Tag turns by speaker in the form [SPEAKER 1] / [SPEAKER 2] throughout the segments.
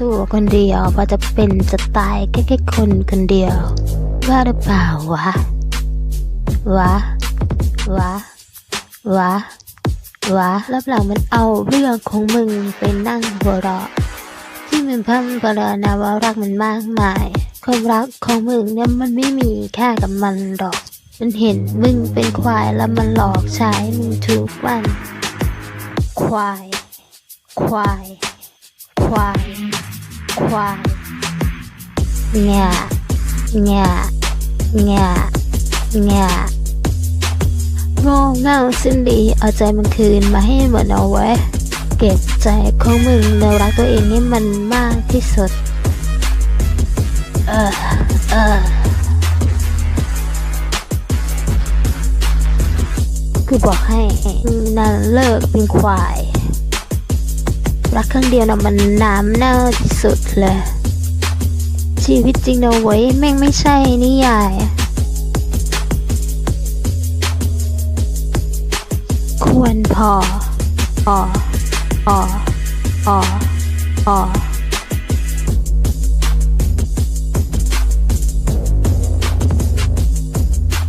[SPEAKER 1] ตัวคนเดียวพอจะเป็นจะตายแค่แค่คนคนเดียว ว่าหรือเปล่าวะ วะ วะ วะ วะรับหลังมันเอาเรื่องของมึงไปนั่งหัวเราะที่มันพัมพลานาว่ารักมันมากมายความรักของมึงเนี่ยมันไม่มีแค่กับมันหรอก มันเห็นมึงเป็นควายแล้วมันหลอกใช้มึงทุกวัน ควาย ควาย ควาย ควายแง่แง่แง่แง่โง่เง่าสิ้นดีเอาใจมันคืนมาให้หมดเอาไว้ เก็บใจของมึงแล้วรักตัวเองให้มันมากที่สุด เออ เออ คือบอกให้นั่นเลิกเป็นควาย รักครั้งเดียวนะมันน้ำเน่าที่สุดเลย ชีวิตจริงนะเว้ยแม่งไม่ใช่นิยาย ควรพอพอพอพอพอ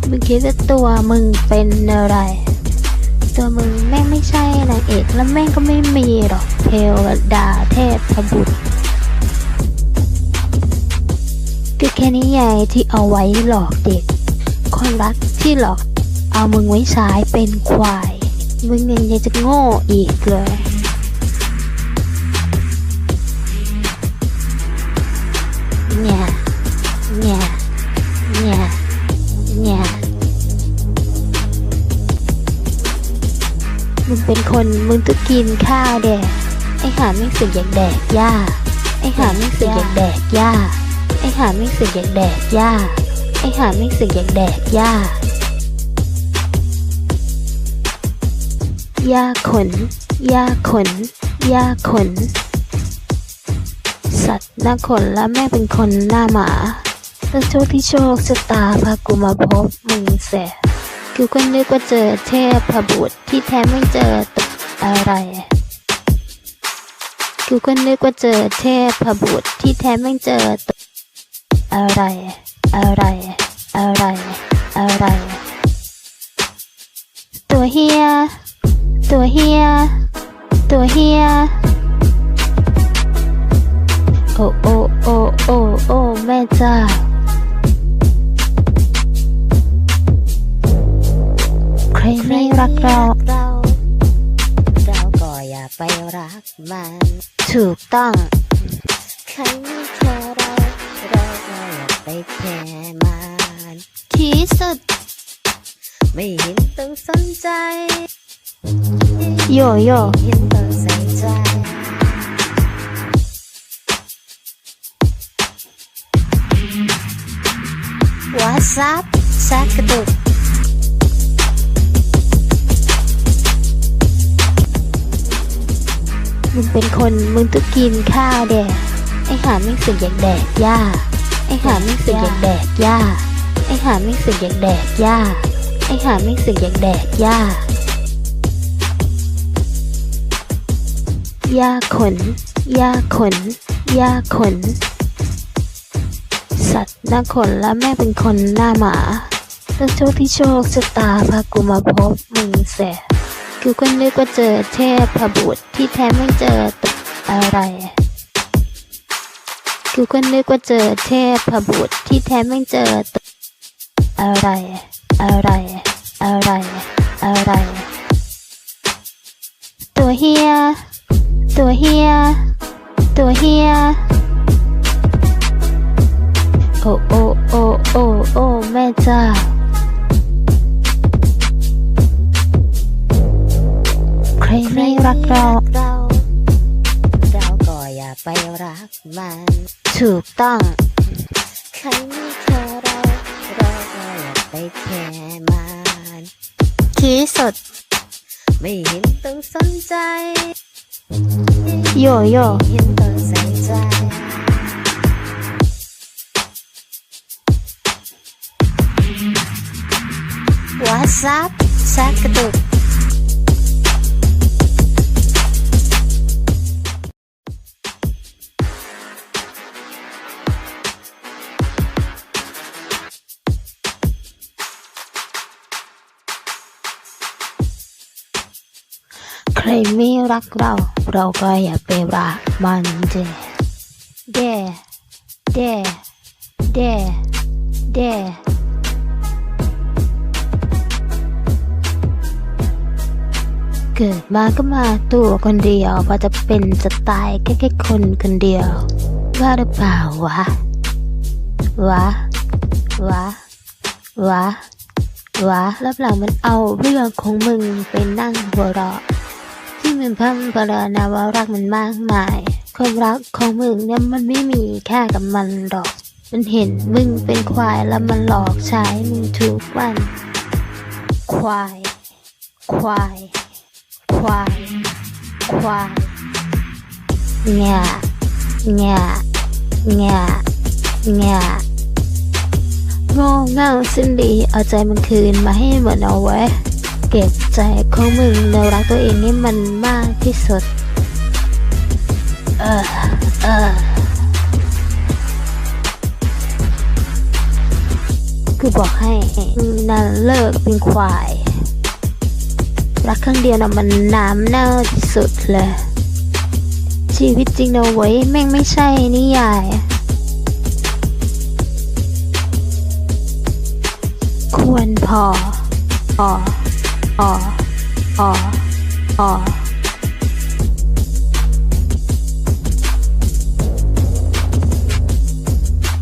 [SPEAKER 1] มึงคิดว่าตัวมึงเป็นอะไร ตัวมึงแม่งไม่ใช่นางเอกแล้วแม่งก็ไม่มีหรอกเทวดาเทพพบุตรก็แค่นิยายที่เอาไว้หลอกเด็ก คนรักที่หลอกเอามึงไว้ใช้เป็นควาย มึงยังจะโง่อีกเลย เป็นคนมึงต้องกินข้าวแดกไอหาไม่สึกอยากแดกหญ้าไอหาไม่สึกอยากแดกหญ้าไอหาไม่สึกอยากแดกหญ้าไอหาไม่สึกอยากแดกหญ้าหญ้าขนหญ้าขนหญ้าขน สัตว์หน้าขนแล้วแม่เป็นคนหน้าหมาแล้วโชคที่โชคชะตาพากูมาพบมึงเสี ยกูก็นึกว่าเจอเทพบุตรที่แท้ไม่เจอตกอะไรกูก็นึกว่าเจอเทพบุตรที่แท้ไม่เจอตกอะไร อะไร อะไร อะไร ตัวเฮีย ตัวเฮีย ตัวเฮีย โอโอโอโอโอแม่เจ้า รักเรา
[SPEAKER 2] เราเราก็อย่าไปรักมัน
[SPEAKER 1] ถูกต้อง
[SPEAKER 2] ใครไม่แคร์เราเราก็อย่าไปแคร์มัน
[SPEAKER 1] ที่สุด
[SPEAKER 2] ไม่เห็นต้องสนใจ
[SPEAKER 1] โยโย่
[SPEAKER 2] ไม่เห็นต้องใส่ใจ
[SPEAKER 1] วาซับซักกระตุก มึงเป็นคนมึงต้องกินข้าวแดกไอหาไม่สึกอยากแดกหญ้าไอหาไม่สึกอยากแดกหญ้าไอหาไม่สึกอยากแดกหญ้าไอหาไม่สึกอยากแดกหญ้าหญ้าขนหญ้าขนหญ้าขน สัตว์หน้าขนและแม่เป็นคนหน้าหมาแล้วโชคที่โชคชะตาพากูมาพบมึงเสี ยกูก็นึกว่าเจอเทพบุตรที่แท้ไม่เจอตกอะไรกูก็นึกว่าเจอเทพบุตรที่แท้ไม่เจอตกอะไร อะไร อะไร อะไร ตัวเฮีย ตัวเฮีย ตัวเฮีย โอโอโอโอโอแม่เจ้า ใครไม่รักเรา
[SPEAKER 2] เรา เราก็อย่าไปรักมัน
[SPEAKER 1] ถูกต้อง
[SPEAKER 2] ใครไม่แคร์เรา เราก็อย่าไปแคร์มัน
[SPEAKER 1] ที่สุด
[SPEAKER 2] ไม่เห็นต้องสนใจ
[SPEAKER 1] โยโย่
[SPEAKER 2] เห็นต้องใส่ใจ
[SPEAKER 1] วาซับซักกระตุก รไม่รักเรา เราก็อย่าไปรักมันเดเดเดเดเดเกิดมาก็มาตัวคนเดียวพอจะเป็นจะตายแค่แค่คนคนเดียว ว่าหรือเปล่าวะ วะ วะ วะ วะ รับหลังมันเอาเรื่องของมึงไปนั่งหัวเราะ มันพัมพลานาว่ารักมันมากมาย ความรักของมึงเนี่ยมันไม่มีแค่กับมันหรอก มันเห็นมึงเป็นควายแล้วมันหลอกใช้มึงทุกวัน ควาย ควาย ควาย ควายแง่แง่แง่แง่โง่เง่าสิ้นดีเอาใจมันคืนมาให้หมดเอาไว้ เก็บใจของมึงแล้วรักตัวเองให้มันมากที่สุด เออ เออ คือบอกให้มึงนั่นเลิกเป็นควาย รักครั้งเดียวน่ะมันน้ำเน่าที่สุดเลย ชีวิตจริงนะเว้ยแม่งไม่ใช่นิยายควรพอออ ออออ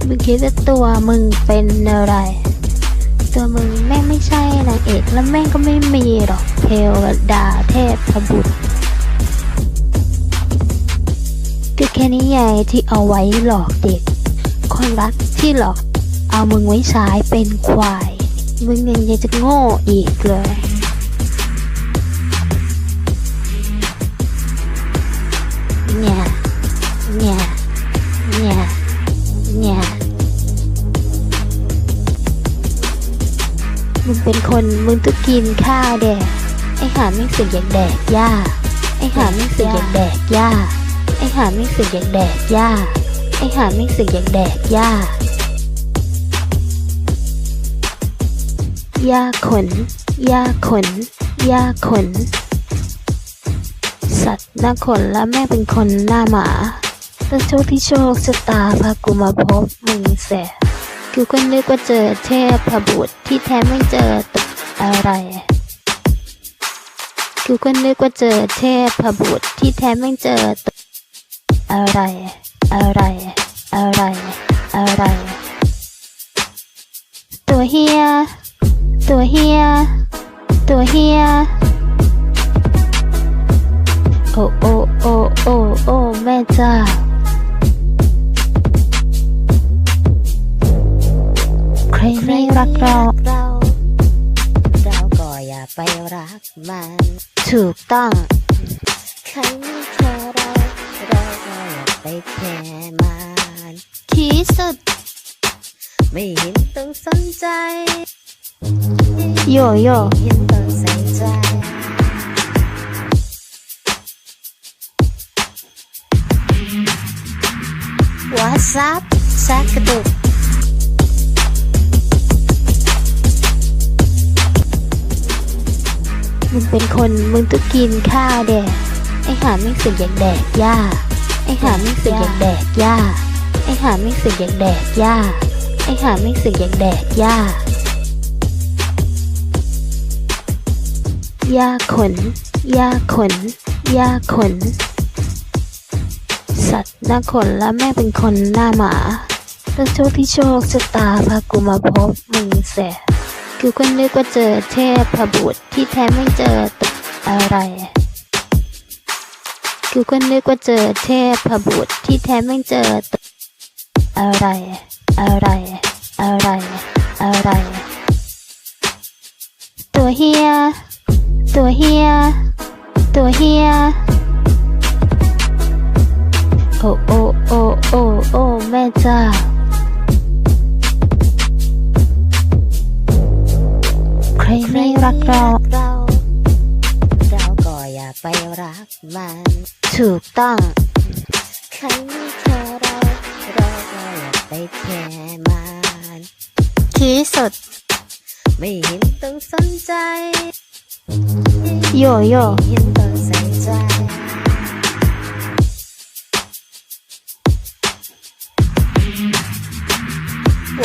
[SPEAKER 1] มึงคิดว่าตัวมึงเป็นอะไร ตัวมึงแม่งไม่ใช่นางเอกแล้วแม่งก็ไม่มีหรอกเทวดาเทพบุตรก็แค่นิยายที่เอาไว้หลอกเด็ก คนรักที่หลอกเอามึงไว้ใช้เป็นควาย มึงยังยังจะโง่อีกเลย เป็นคนมึงต้องกินข้าวแดกไอ้หาไม่สึกอยากแดกหญ้าไอ้หาไม่สึกอยากแดกหญ้าไอ้หาไม่สึกอยากแดกหญ้าไอ้หาไม่สึกอยากแดกหญ้าหญ้าขนหญ้าขนหญ้าขน สัตว์หน้าขนและแม่เป็นคนหน้าหมาแต่โชคที่โชคชะตาพากูมาพบมึงแส กูก็นึกว่าเจอเทพบุตรที่แท้ไม่เจอตกอะไรกูก็นึกว่าเจอเทพบุตรที่แท้ไม่เจอตกอะไร อะไร อะไร อะไร ตัวเฮีย ตัวเฮีย ตัวเฮีย โอโอโอโอโอแม่เจ้า รักเรา
[SPEAKER 2] เราเราก็อย่าไปรักมัน
[SPEAKER 1] ถูกต้อง
[SPEAKER 2] ใครไม่แคร์เราเราก็อย่าไปแคร์มัน
[SPEAKER 1] ที่สุด
[SPEAKER 2] ไม่เห็นต้องสนใจ
[SPEAKER 1] โยโย่
[SPEAKER 2] ไม่เห็นต้องใส่ใจ
[SPEAKER 1] วาซับซักกระตุก มึงเป็นคนมึงต้องกินข้าวแดกไอหาไม่สึกอยากแดกหญ้าไอหาไม่สึกอยากแดกหญ้าไอหาไม่สึกอยากแดกหญ้าไอหาไม่สึกอยากแดกหญ้าหญ้าขนหญ้าขนหญ้าขน สัตว์หน้าขนและแม่เป็นคนหน้าหมาแล้วโชคที่โชคชะตาพากูมาพบมึงแส กูก็นึกว่าเจอเทพบุตรที่แท้ไม่เจอตกอะไรกูก็นึกว่าเจอเทพบุตรที่แท้ไม่เจอตกอะไร อะไร อะไร อะไร ตัวเฮีย ตัวเฮีย ตัวเฮีย โอ้โอ้โอ้โอ้โอ้แม่เจ้า รไม่รักเรา
[SPEAKER 2] เรา เราก็อย่าไปรักมัน
[SPEAKER 1] ถูกต้อง
[SPEAKER 2] ใครไม่แคร์เรา เราก็อย่าไปแคร์มัน
[SPEAKER 1] ที่สุด
[SPEAKER 2] ไม่เห็นต้องสนใจ
[SPEAKER 1] โยโย่
[SPEAKER 2] ไม่เห็นต้องใส่ใจใจ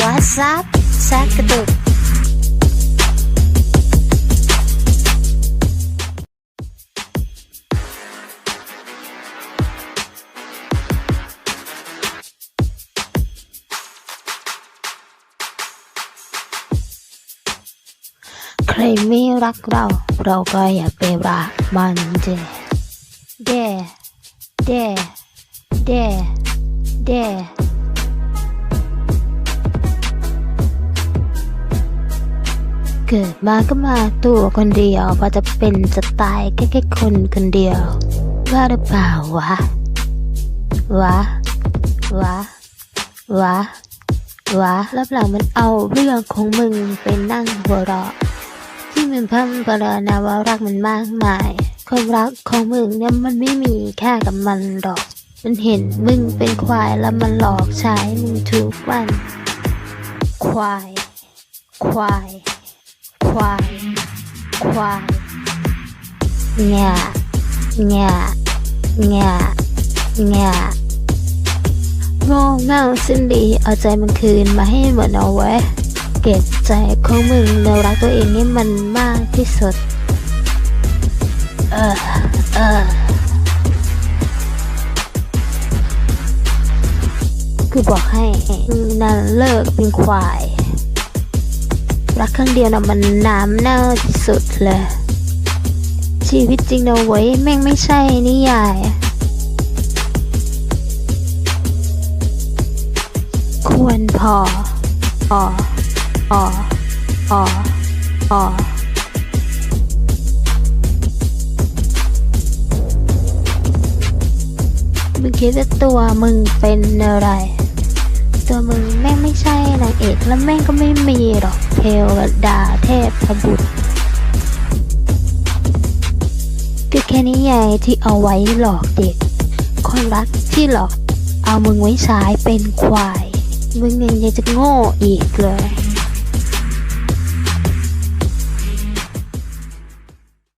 [SPEAKER 1] What's up ซักกระตุก รไม่รักเรา เราก็อย่าไปรักมันเดเดเดเดเดเกิดมาก็มาตัวคนเดียวพอจะเป็นจะตายแค่แค่คนคนเดียว ว่าหรือเปล่าวะ วะ วะ วะ วะ รับหลังมันเอาเรื่องของมึงไปนั่งหัวเราะ ที่มันพิ่มพลอนะว่ารักมันมากมาย ความรักของมึงเนี่ยมันไม่มีแค่กับมันหรอก มันเห็นมึงเป็นควายแล้วมันหลอกใช้มึงทุกวัน ควาย ควาย ควาย ควายงะงะงะงะโง่เง่าสิ้นดีเอาใจมันคืนมาให้หมดเอาไว้ เก็บใจของมึงแล้วรักตัวเองให้มันมากที่สุด เออ เออ คือบอกให้มึงนั่นเลิกเป็นควาย รักครั้งเดียวนะมันน้ำเน่าที่สุดเลย ชีวิตจริงนะเว้แม่งไม่ใช่นิยายควรพอออ อออออมึงคิดว่าตัวมึงเป็นอะไร ตัวมึงแม่งไม่ใช่นางเอกแล้วแม่งก็ไม่มีหรอกเทวดาเทพบุตรก็แค่นิยายที่เอาไว้หลอกเด็ก คนรักที่หลอกเอามึงไว้ใช้เป็นควาย มึงยังจะโง่อีกเลย